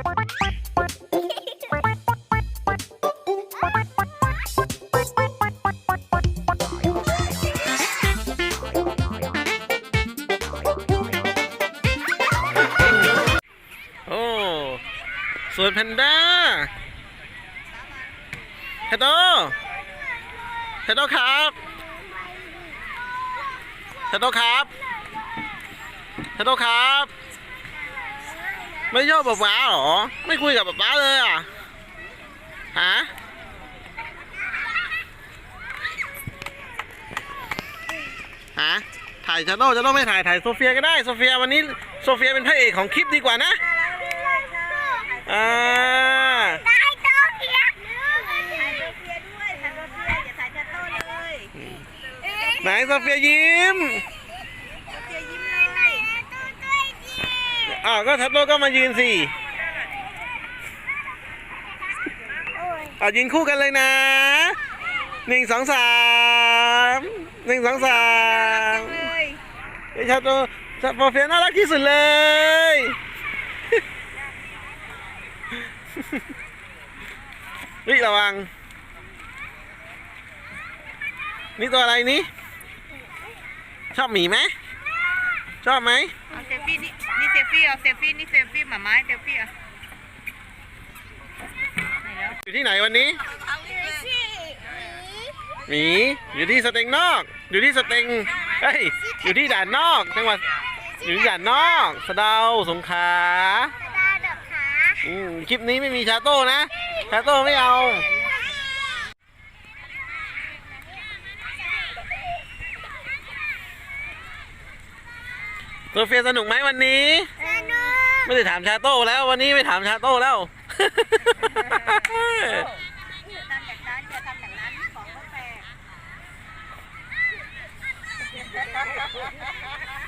โอ้สวนแพนด้าเฮโตเฮโตครับเฮโตครับเฮโตครับ ไม่ชอบป๊าป๊าเหรอ ไม่คุยกับป๊าป๊าเลยอะฮะฮะถ่ายชาโน่ชาโน่ไม่ถ่ายถ่ายโซเฟียก็ได้โซเฟียวันนี้โซเฟียเป็นพระเอกของคลิปดีกว่านะอ่าได้โตเกียร์ถ่ายโตเกียร์ด้วยถ่ายโตเกียร์อย่าถ่ายชัตโต้เลยไหนโซเฟียยิ้ม โตเกียร์ยิ้มเลยตัวด้วยดิ อ้าวก็ชาโน่ก็มายืนสิอะยืนคู่กันเลยนะหนึ่งสองสามหนึ่งสองสามไอ้ชาโตชาโซเฟียน่ารักที่สุดเลยนี่ระวัง นี่ตัวอะไรนี่ ชอบหมีไหม ชอบไหมเอาเซลฟี่นี่นี่เซลฟี่เอาเซลฟี่นี่เซลฟี่หมาไม้เซลฟี่อะไหนแล้วอยู่ที่ไหนวันนี้เอาเลยสิหมีอยู่ที่สเต็งนอก อยู่ที่สเต็งเฮ้ยอยู่ที่ด่านนอกจังหวัดอยู่ที่ด่านนอกสะเดาสงขลาดาดอกขาอืมคลิปนี้ไม่มีชาโต้นะชาโต้ไม่เอา โซเฟียสนุกไหมวันนี้ สนุก ไม่ได้ถามชาโต้แล้ว วันนี้ไม่ถามชาโต้แล้วทำ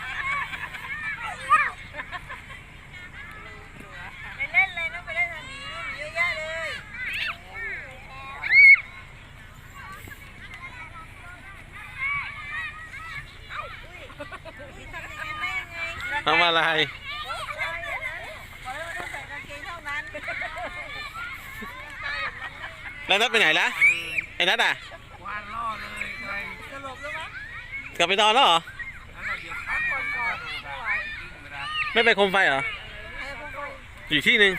ทำอะไร แล้วนัดไปไหนละไอ้นัดอะกลับไปนอนแล้วเหรอ ไม่ไปโคมไฟเหรอ อยู่ที่หนึ่ง